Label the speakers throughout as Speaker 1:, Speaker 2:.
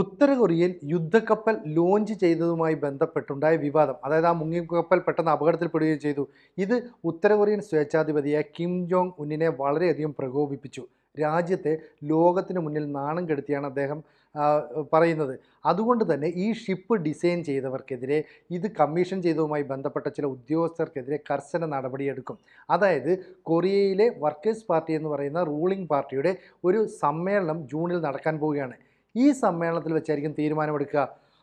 Speaker 1: ഉത്തര കൊറിയയിൽ യുദ്ധക്കപ്പൽ ലോഞ്ച് ചെയ്തതുമായി ബന്ധപ്പെട്ടുണ്ടായ വിവാദം. അതായത് ആ മുങ്ങിക്കപ്പൽ പെട്ടെന്ന് അപകടത്തിൽപ്പെടുകയും ചെയ്തു. ഇത് ഉത്തര കൊറിയൻ സ്വേച്ഛാധിപതിയായ കിം ജോങ് ഉന്നിനെ വളരെയധികം പ്രകോപിപ്പിച്ചു. രാജ്യത്തെ ലോകത്തിന് മുന്നിൽ നാണം കെടുത്തിയാണ് അദ്ദേഹം പറയുന്നത്. അതുകൊണ്ട് തന്നെ ഈ ഷിപ്പ് ഡിസൈൻ ചെയ്തവർക്കെതിരെ ഇത് കമ്മീഷൻ ചെയ്തതുമായി ബന്ധപ്പെട്ട ചില ഉദ്യോഗസ്ഥർക്കെതിരെ കർശന നടപടിയെടുക്കും. അതായത് കൊറിയയിലെ വർക്കേഴ്സ് പാർട്ടി എന്ന് പറയുന്ന റൂളിംഗ് പാർട്ടിയുടെ ഒരു സമ്മേളനം ജൂണിൽ നടക്കാൻ പോവുകയാണ്. ഈ സമ്മേളനത്തിൽ വെച്ചായിരിക്കും തീരുമാനമെടുക്കുക.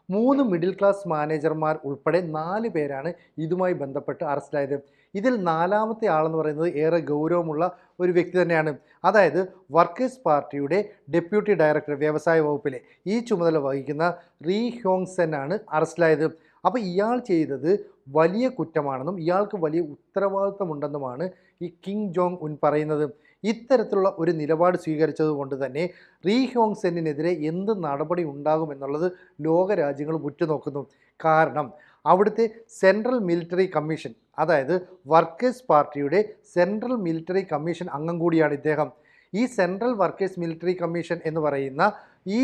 Speaker 1: മൂന്ന് മിഡിൽ ക്ലാസ് മാനേജർമാർ ഉൾപ്പെടെ നാല് പേരാണ് ഇതുമായി ബന്ധപ്പെട്ട് അറസ്റ്റിലായത്. ഇതിൽ നാലാമത്തെ ആളെന്ന് പറയുന്നത് ഏറെ ഗൗരവമുള്ള ഒരു വ്യക്തി തന്നെയാണ്. അതായത് വർക്കേഴ്സ് പാർട്ടിയുടെ ഡെപ്യൂട്ടി ഡയറക്ടർ വ്യവസായ വകുപ്പിലെ ഈ ചുമതല വഹിക്കുന്ന റീ ഹ്യോങ് സെൻ ആണ് അറസ്റ്റിലായത്. അപ്പോൾ ഇയാൾ ചെയ്തത് വലിയ കുറ്റമാണെന്നും ഇയാൾക്ക് വലിയ ഉത്തരവാദിത്തമുണ്ടെന്നുമാണ് ഈ കിങ് ജോങ് ഉൻ പറയുന്നത്. ഇത്തരത്തിലുള്ള ഒരു നിലപാട് സ്വീകരിച്ചത് കൊണ്ട് തന്നെ റീ ഹോങ് സെന്നിനെതിരെ എന്ത് നടപടി ഉണ്ടാകുമെന്നുള്ളത് ലോകരാജ്യങ്ങൾ ഉറ്റുനോക്കുന്നു. കാരണം അവിടുത്തെ സെൻട്രൽ മിലിറ്ററി കമ്മീഷൻ അതായത് വർക്കേഴ്സ് പാർട്ടിയുടെ സെൻട്രൽ മിലിറ്ററി കമ്മീഷൻ അംഗം കൂടിയാണ് ഇദ്ദേഹം. ഈ സെൻട്രൽ വർക്കേഴ്സ് മിലിറ്ററി കമ്മീഷൻ എന്ന് പറയുന്ന ഈ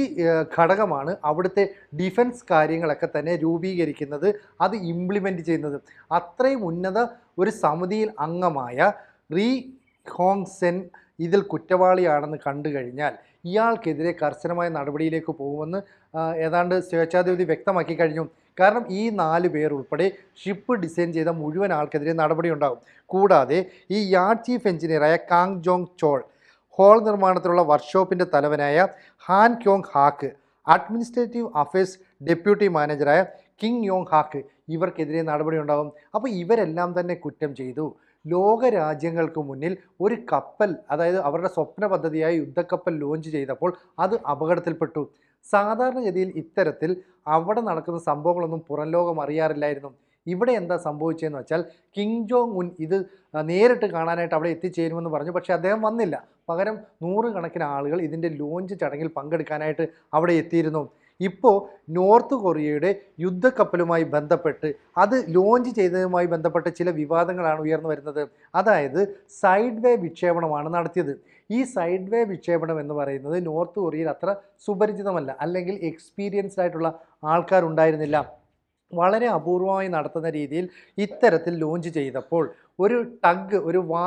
Speaker 1: ഘടകമാണ് അവിടുത്തെ ഡിഫൻസ് കാര്യങ്ങളൊക്കെ തന്നെ രൂപീകരിക്കുന്നത് അത് ഇംപ്ലിമെന്റ് ചെയ്യുന്നത്. അത്രയും ഉന്നത ഒരു സമിതിയിൽ അംഗമായ റീ ഹോങ് സെൻ ഇതിൽ കുറ്റവാളിയാണെന്ന് കണ്ടു കഴിഞ്ഞാൽ ഇയാൾക്കെതിരെ കർശനമായ നടപടിയിലേക്ക് പോകുമെന്ന് ഏതാണ്ട് സ്വേച്ഛാധിപതി വ്യക്തമാക്കി കഴിഞ്ഞു. കാരണം ഈ നാല് പേർ ഉൾപ്പെടെ ഷിപ്പ് ഡിസൈൻ ചെയ്ത മുഴുവൻ ആൾക്കെതിരെ നടപടി ഉണ്ടാകും കൂടാതെ ഈ യാർഡ് ചീഫ് എഞ്ചിനീയറായ കാങ് ജോങ് ചോൾ ഹോൾ നിർമ്മാണത്തിലുള്ള വർക്ക്ഷോപ്പിന്റെ തലവനായ Han Kyong Hak administrative affairs deputy മാനേജറായ King Yong Hak ഇവർക്കെതിരെ നടപടി ഉണ്ടാകും അപ്പോൾ ഇവരെല്ലാം തന്നെ കുറ്റം ചെയ്തു. ലോക രാജ്യങ്ങൾക്ക് മുന്നിൽ ഒരു കപ്പൽ അതായത് അവരുടെ സ്വപ്ന പദ്ധതിയായ യുദ്ധക്കപ്പൽ ലോഞ്ച് ചെയ്തപ്പോൾ അത് അപകടത്തിൽപ്പെട്ടു. സാധാരണഗതിയിൽ ഇത്തരത്തിൽ അവിടെ നടക്കുന്ന സംഭവങ്ങളൊന്നും പുറം ലോകം അറിയാറില്ലായിരുന്നു. ഇവിടെ എന്താ സംഭവിച്ചതെന്ന് വെച്ചാൽ കിങ് ജോങ് ഉൻ ഇത് നേരിട്ട് കാണാനായിട്ട് അവിടെ എത്തിച്ചേരുമെന്ന് പറഞ്ഞു. പക്ഷേ അദ്ദേഹം വന്നില്ല. പകരം നൂറുകണക്കിന് ആളുകൾ ഇതിന്റെ ലോഞ്ച് ചടങ്ങിൽ പങ്കെടുക്കാനായിട്ട് അവിടെ എത്തിയിരുന്നു. ഇപ്പോൾ നോർത്ത് കൊറിയയുടെ യുദ്ധക്കപ്പലുമായി ബന്ധപ്പെട്ട് അത് ലോഞ്ച് ചെയ്തതുമായി ബന്ധപ്പെട്ട ചില വിവാദങ്ങളാണ് ഉയർന്നു വരുന്നത്. അതായത് സൈഡ് വേ വിക്ഷേപണമാണ് നടത്തിയത്. ഈ സൈഡ് വേ വിക്ഷേപണം എന്ന് പറയുന്നത് നോർത്ത് കൊറിയയിൽ അത്ര സുപരിചിതമല്ല അല്ലെങ്കിൽ എക്സ്പീരിയൻസ്ഡ് ആയിട്ടുള്ള ആൾക്കാരുണ്ടായിരുന്നില്ല. വളരെ അപൂർവമായി നടത്തുന്ന രീതിയിൽ ഇത്തരത്തിൽ ലോഞ്ച് ചെയ്തപ്പോൾ ഒരു ടഗ് ഒരു വാ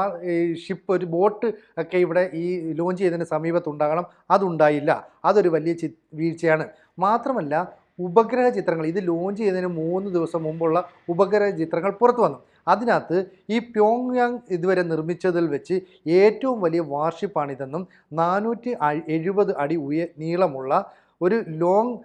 Speaker 1: ഷിപ്പ് ഒരു ബോട്ട് ഒക്കെ ഇവിടെ ഈ ലോഞ്ച് ചെയ്തതിന് സമീപത്തുണ്ടാകണം. അതുണ്ടായില്ല. അതൊരു വലിയ ചി വീഴ്ചയാണ്. മാത്രമല്ല ഉപഗ്രഹ ചിത്രങ്ങൾ ഇത് ലോഞ്ച് ചെയ്തതിന് മൂന്ന് ദിവസം മുമ്പുള്ള ഉപഗ്രഹ ചിത്രങ്ങൾ പുറത്തു വന്നു. അതിനകത്ത് ഈ പ്യോങ് യാങ് ഇതുവരെ നിർമ്മിച്ചതിൽ വെച്ച് ഏറ്റവും വലിയ വാർഷിപ്പാണിതെന്നും നാനൂറ്റി എഴുപത് അടി ഉയ നീളമുള്ള ഒരു ലോങ്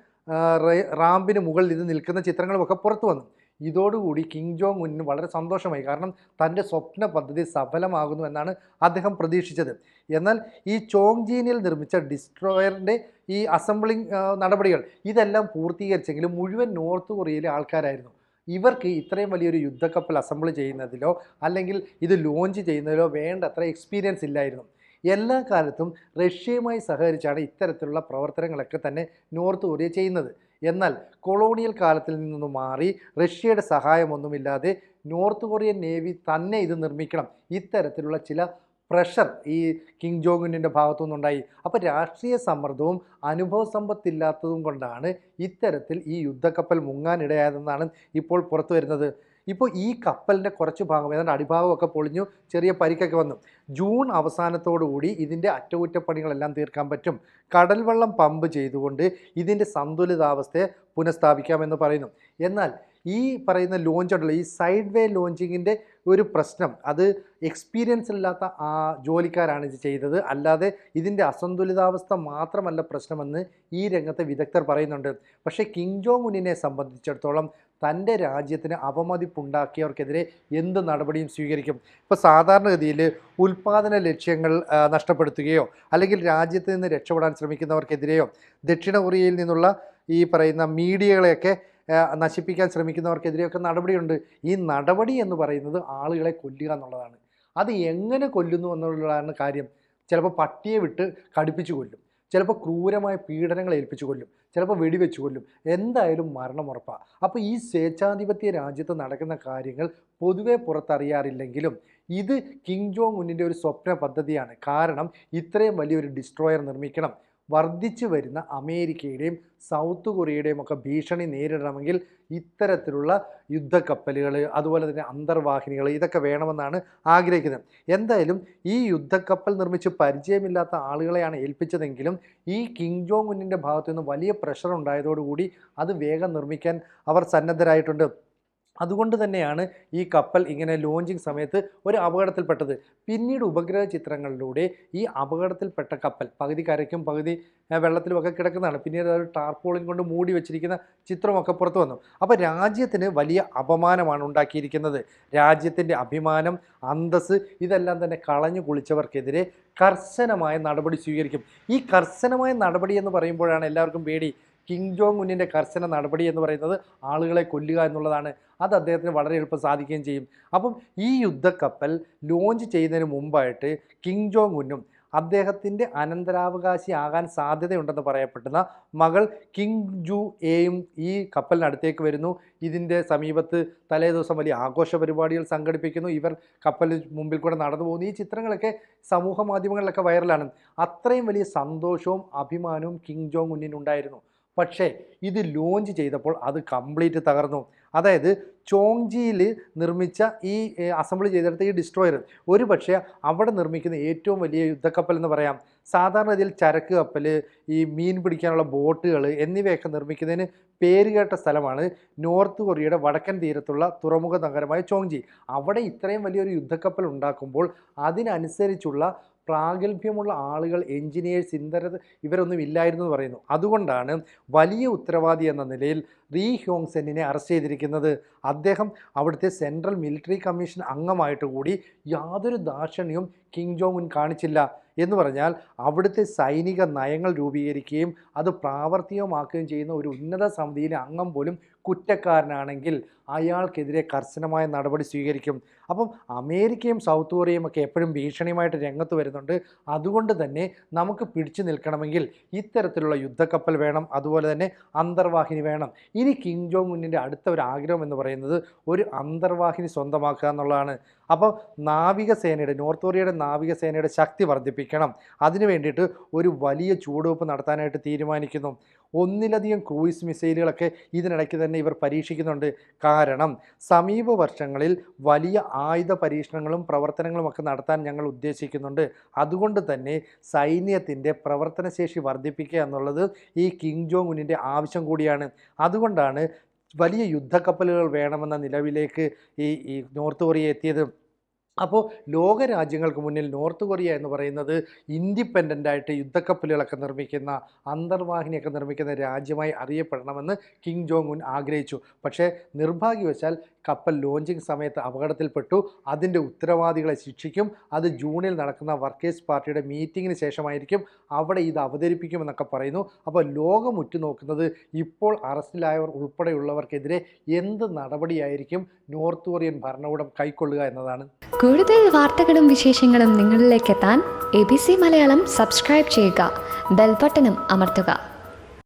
Speaker 1: റാമ്പിന് മുകളിൽ ഇത് നിൽക്കുന്ന ചിത്രങ്ങളുമൊക്കെ പുറത്തു വന്നു. ഇതോടുകൂടി കിങ് ജോങ് ഉന്നിന് വളരെ സന്തോഷമായി. കാരണം തന്റെ സ്വപ്ന പദ്ധതി സഫലമാകുന്നു എന്നാണ് അദ്ദേഹം പ്രതീക്ഷിച്ചത്. എന്നാൽ ഈ ചോങ് ചോങ്ജീനിൽ നിർമ്മിച്ച ഡിസ്ട്രോയറിന്റെ ഈ അസംബ്ലിംഗ് നടപടികൾ ഇതെല്ലാം പൂർത്തീകരിച്ചെങ്കിലും മുഴുവൻ നോർത്ത് കൊറിയയിലെ ആൾക്കാരായിരുന്നു. ഇവർക്ക് ഇത്രയും വലിയൊരു യുദ്ധക്കപ്പൽ അസംബിൾ ചെയ്യുന്നതിലോ അല്ലെങ്കിൽ ഇത് ലോഞ്ച് ചെയ്യുന്നതിലോ വേണ്ടത്ര എക്സ്പീരിയൻസ് ഇല്ലായിരുന്നു. എല്ലാ കാലത്തും റഷ്യയുമായി സഹകരിച്ചാണ് ഇത്തരത്തിലുള്ള പ്രവർത്തനങ്ങളൊക്കെ തന്നെ നോർത്ത് കൊറിയ ചെയ്യുന്നത്. എന്നാൽ കൊളോണിയൽ കാലത്തിൽ നിന്നും മാറി റഷ്യയുടെ സഹായമൊന്നുമില്ലാതെ നോർത്ത് കൊറിയൻ നേവി തന്നെ ഇത് നിർമ്മിക്കണം. ഇത്തരത്തിലുള്ള ചില പ്രഷർ ഈ കിങ് ജോങ്ങിന്റെ ഭാഗത്തു നിന്നുണ്ടായി അപ്പോൾ രാഷ്ട്രീയ സമ്മർദ്ദവും അനുഭവ സമ്പത്തില്ലാത്തതും കൊണ്ടാണ് ഇത്തരത്തിൽ ഈ യുദ്ധക്കപ്പൽ മുങ്ങാനിടയായതെന്നാണ് ഇപ്പോൾ പുറത്തു വരുന്നത്. ഇപ്പോൾ ഈ കപ്പലിന്റെ കുറച്ച് ഭാഗം ഏതാണ്ട് അടിഭാഗമൊക്കെ പൊളിഞ്ഞു ചെറിയ പരിക്കൊക്കെ വന്നു. ജൂൺ അവസാനത്തോടുകൂടി ഇതിന്റെ അറ്റകുറ്റപ്പണികളെല്ലാം തീർക്കാൻ പറ്റും. കടൽവെള്ളം പമ്പ് ചെയ്തുകൊണ്ട് ഇതിന്റെ സന്തുലിതാവസ്ഥയെ പുനഃസ്ഥാപിക്കാമെന്ന് പറയുന്നു. എന്നാൽ ഈ പറയുന്ന ലോഞ്ച് ഉണ്ടല്ലോ ഈ സൈഡ് വേ ലോഞ്ചിങ്ങിന്റെ ഒരു പ്രശ്നം അത് എക്സ്പീരിയൻസ് ഇല്ലാത്ത ആ ജോലിക്കാരാണ് ഇത് ചെയ്തത്. അല്ലാതെ ഇതിന്റെ അസന്തുലിതാവസ്ഥ മാത്രമല്ല പ്രശ്നമെന്ന് ഈ രംഗത്തെ വിദഗ്ധർ പറയുന്നുണ്ട്. പക്ഷേ കിങ് ജോങ് ഉന്നിനെ സംബന്ധിച്ചിടത്തോളം തന്റെ രാജ്യത്തിന് അവമതിപ്പുണ്ടാക്കിയവർക്കെതിരെ എന്ത് നടപടിയും സ്വീകരിക്കും? ഇപ്പോൾ സാധാരണഗതിയിൽ ഉൽപ്പാദന ലക്ഷ്യങ്ങൾ നഷ്ടപ്പെടുത്തുകയോ അല്ലെങ്കിൽ രാജ്യത്ത് നിന്ന് രക്ഷപ്പെടാൻ ശ്രമിക്കുന്നവർക്കെതിരെയോ ദക്ഷിണ കൊറിയയിൽ നിന്നുള്ള ഈ പറയുന്ന മീഡിയകളെയൊക്കെ നശിപ്പിക്കാൻ ശ്രമിക്കുന്നവർക്കെതിരെയൊക്കെ നടപടിയുണ്ട്. ഈ നടപടി എന്ന് പറയുന്നത് ആളുകളെ കൊല്ലുക എന്നുള്ളതാണ്. അത് എങ്ങനെ കൊല്ലുന്നു എന്നുള്ളതാണ് കാര്യം. ചിലപ്പോൾ പട്ടിയെ വിട്ട് കടുപ്പിച്ച് കൊല്ലും. ചിലപ്പോൾ ക്രൂരമായ പീഡനങ്ങൾ ഏൽപ്പിച്ചു കൊല്ലും ചിലപ്പോൾ വെടിവെച്ചു കൊല്ലും. എന്തായാലും മരണം ഉറപ്പാണ് അപ്പോൾ ഈ സ്വേച്ഛാധിപത്യ രാജ്യത്ത് നടക്കുന്ന കാര്യങ്ങൾ പൊതുവെ പുറത്തറിയാറില്ലെങ്കിലും ഇത് കിങ് ജോങ് ഉന്നിന്റെ ഒരു സ്വപ്ന പദ്ധതിയാണ്. കാരണം ഇത്രയും വലിയൊരു ഡിസ്ട്രോയർ നിർമ്മിക്കണം. വർദ്ധിച്ചു വരുന്ന അമേരിക്കയുടെയും സൗത്ത് കൊറിയയുടെയും ഒക്കെ ഭീഷണി നേരിടണമെങ്കിൽ ഇത്തരത്തിലുള്ള യുദ്ധക്കപ്പലുകൾ അതുപോലെ തന്നെ അന്തർവാഹിനികൾ ഇതൊക്കെ വേണമെന്നാണ് ആഗ്രഹിക്കുന്നത്. എന്തായാലും ഈ യുദ്ധക്കപ്പൽ നിർമ്മിച്ച് പരിചയമില്ലാത്ത ആളുകളെയാണ് ഏൽപ്പിച്ചതെങ്കിലും ഈ കിങ് ജോങ് ഉന്നിന്റെ ഭാഗത്തു നിന്ന് വലിയ പ്രഷർ ഉണ്ടായതോടുകൂടി അത് വേഗം നിർമ്മിക്കാൻ അവർ സന്നദ്ധരായിട്ടുണ്ട്. അതുകൊണ്ട് തന്നെയാണ് ഈ കപ്പൽ ഇങ്ങനെ ലോഞ്ചിങ് സമയത്ത് ഒരു അപകടത്തിൽപ്പെട്ടത്. പിന്നീട് ഉപഗ്രഹ ചിത്രങ്ങളിലൂടെ ഈ അപകടത്തിൽപ്പെട്ട കപ്പൽ പകുതി കരയ്ക്കും പകുതി വെള്ളത്തിലുമൊക്കെ കിടക്കുന്നതാണ്. പിന്നീട് ഒരു ടാർപോളിൻ കൊണ്ട് മൂടി വെച്ചിരിക്കുന്ന ചിത്രമൊക്കെ പുറത്തു വന്നു. അപ്പോൾ രാജ്യത്തിന് വലിയ അപമാനമാണ് ഉണ്ടാക്കിയിരിക്കുന്നത്. രാജ്യത്തിന്റെ അഭിമാനം അന്തസ് ഇതെല്ലാം തന്നെ കളഞ്ഞു കുളിച്ചവർക്കെതിരെ കർശനമായ നടപടി സ്വീകരിക്കും. ഈ കർശനമായ നടപടി എന്ന് പറയുമ്പോഴാണ് എല്ലാവർക്കും പേടി. കിങ് ജോങ് ഉന്നിന്റെ കർശന നടപടി എന്ന് പറയുന്നത് ആളുകളെ കൊല്ലുക എന്നുള്ളതാണ്. അത് അദ്ദേഹത്തിന് വളരെ എളുപ്പം സാധിക്കുകയും ചെയ്യും. അപ്പം ഈ യുദ്ധക്കപ്പൽ ലോഞ്ച് ചെയ്യുന്നതിന് മുമ്പായിട്ട് കിങ് ജോങ് ഉന്നും അദ്ദേഹത്തിന്റെ അനന്തരാവകാശി ആകാൻ സാധ്യതയുണ്ടെന്ന് പറയപ്പെടുന്ന മകൾ കിങ് ജു എയും ഈ കപ്പലിനടുത്തേക്ക് വരുന്നു. ഇതിന്റെ സമീപത്ത് തലേ ദിവസം വലിയ ആഘോഷ പരിപാടികൾ സംഘടിപ്പിക്കുന്നു. ഇവർ കപ്പലിന് മുമ്പിൽ കൂടെ നടന്നു പോകുന്നു. ഈ ചിത്രങ്ങളൊക്കെ സമൂഹ മാധ്യമങ്ങളിലൊക്കെ വൈറലാണ് അത്രയും വലിയ സന്തോഷവും അഭിമാനവും കിങ് ജോങ് ഉന്നിനുണ്ടായിരുന്നു. പക്ഷേ ഇത് ലോഞ്ച് ചെയ്തപ്പോൾ അത് കംപ്ലീറ്റ് തകർന്നു. അതായത് ചോങ്ജിയിൽ നിർമ്മിച്ച ഈ അസംബിൾ ചെയ്തെടുത്ത ഈ ഡിസ്ട്രോയർ ഒരു പക്ഷേ അവിടെ നിർമ്മിക്കുന്ന ഏറ്റവും വലിയ യുദ്ധക്കപ്പൽ എന്ന് പറയാം. സാധാരണ ഇതിൽ ചരക്ക് കപ്പൽ ഈ മീൻ പിടിക്കാനുള്ള ബോട്ടുകൾ എന്നിവയൊക്കെ നിർമ്മിക്കുന്നതിന് പേരുകേട്ട സ്ഥലമാണ് നോർത്ത് കൊറിയയുടെ വടക്കൻ തീരത്തുള്ള തുറമുഖ നഗരമായ ചോങ്ജി. അവിടെ ഇത്രയും വലിയൊരു യുദ്ധക്കപ്പൽ ഉണ്ടാക്കുമ്പോൾ അതിനനുസരിച്ചുള്ള പ്രാഗൽഭ്യമുള്ള ആളുകൾ എൻജിനീയേഴ്സ് ഇന്ധന ഇവരൊന്നും ഇല്ലായിരുന്നു എന്ന് പറയുന്നു. അതുകൊണ്ടാണ് വലിയ ഉത്തരവാദി എന്ന നിലയിൽ റീ ഹ്യോങ് സെന്നിനെ അറസ്റ്റ് ചെയ്തിരിക്കുന്നത്. അദ്ദേഹം അവിടുത്തെ സെൻട്രൽ മിലിറ്ററി കമ്മീഷൻ അംഗമായിട്ട് കൂടി യാതൊരു ദാക്ഷിണ്യവും കിങ് ജോങ് ഉൻ കാണിച്ചില്ല എന്ന് പറഞ്ഞാൽ അവിടുത്തെ സൈനിക നയങ്ങൾ രൂപീകരിക്കുകയും അത് പ്രാവർത്തികമാക്കുകയും ചെയ്യുന്ന ഒരു ഉന്നത സമിതിയിലെ അംഗം പോലും കുറ്റക്കാരനാണെങ്കിൽ അയാൾക്കെതിരെ കർശനമായ നടപടി സ്വീകരിക്കും. അപ്പം അമേരിക്കയും സൗത്ത് കൊറിയയും ഒക്കെ എപ്പോഴും ഭീഷണിയുമായിട്ട് രംഗത്ത് വരുന്നുണ്ട്. അതുകൊണ്ട് തന്നെ നമുക്ക് പിടിച്ചു നിൽക്കണമെങ്കിൽ ഇത്തരത്തിലുള്ള യുദ്ധക്കപ്പൽ വേണം അതുപോലെ തന്നെ അന്തർവാഹിനി വേണം. ഇനി കിങ് ജോങ് മുന്നിന്റെ അടുത്ത ഒരു ആഗ്രഹം എന്ന് പറയുന്നത് ഒരു അന്തർവാഹിനി സ്വന്തമാക്കുക എന്നുള്ളതാണ്. അപ്പോൾ നാവികസേനയുടെ നോർത്ത് കൊറിയയുടെ നാവികസേനയുടെ ശക്തി വർദ്ധിപ്പിക്കണം. അതിനു വേണ്ടിയിട്ട് ഒരു വലിയ ചൂടുവെപ്പ് നടത്താനായിട്ട് തീരുമാനിക്കുന്നു. ഒന്നിലധികം ക്രൂയിസ് മിസൈലുകളൊക്കെ ഇതിനിടയ്ക്ക് തന്നെ ഇവർ പരീക്ഷിക്കുന്നുണ്ട്. കാരണം സമീപ വർഷങ്ങളിൽ വലിയ ആയുധ പരീക്ഷണങ്ങളും പ്രവർത്തനങ്ങളും ഒക്കെ നടത്താൻ ഞങ്ങൾ ഉദ്ദേശിക്കുന്നുണ്ട്. അതുകൊണ്ട് തന്നെ സൈന്യത്തിന്റെ പ്രവർത്തനശേഷി വർദ്ധിപ്പിക്കുക എന്നുള്ളത് ഈ കിങ് ജോങ് ഉന്നിന്റെ ആവശ്യം കൂടിയാണ്. അതുകൊണ്ടാണ് വലിയ യുദ്ധക്കപ്പലുകൾ വേണമെന്ന നിലവിലേക്ക് ഈ ഈ നോർത്ത് കൊറിയ എത്തിയത്. അപ്പോൾ ലോകരാജ്യങ്ങൾക്ക് മുന്നിൽ നോർത്ത് കൊറിയ എന്ന് പറയുന്നത് ഇൻഡിപെൻഡന്റ് ആയിട്ട് യുദ്ധക്കപ്പലുകളൊക്കെ നിർമ്മിക്കുന്ന അന്തർവാഹിനിയൊക്കെ നിർമ്മിക്കുന്ന രാജ്യമായി അറിയപ്പെടണമെന്ന് കിങ് ജോങ് ഉൻ ആഗ്രഹിച്ചു. പക്ഷേ നിർഭാഗ്യവശാൽ കപ്പൽ ലോഞ്ചിങ് സമയത്ത് അപകടത്തിൽപ്പെട്ടു. അതിന്റെ ഉത്തരവാദികളെ ശിക്ഷിക്കും. അത് ജൂണിൽ നടക്കുന്ന വർക്കേഴ്സ് പാർട്ടിയുടെ മീറ്റിങ്ങിന് ശേഷമായിരിക്കും അവിടെ ഇത് അവതരിപ്പിക്കുമെന്നൊക്കെ പറയുന്നു. അപ്പോൾ ലോകം ഉറ്റുനോക്കുന്നത് ഇപ്പോൾ അറസ്റ്റിലായവർ ഉൾപ്പെടെയുള്ളവർക്കെതിരെ എന്ത് നടപടിയായിരിക്കും നോർത്ത് കൊറിയൻ ഭരണകൂടം കൈക്കൊള്ളുക എന്നതാണ്.
Speaker 2: കൂടുതൽ വാർത്തകളും വിശേഷങ്ങളും നിങ്ങളിലേക്ക് എത്താൻ A B C Malayalam subscribe ചെയ്യുക. ബെൽബട്ടനും അമർത്തുക.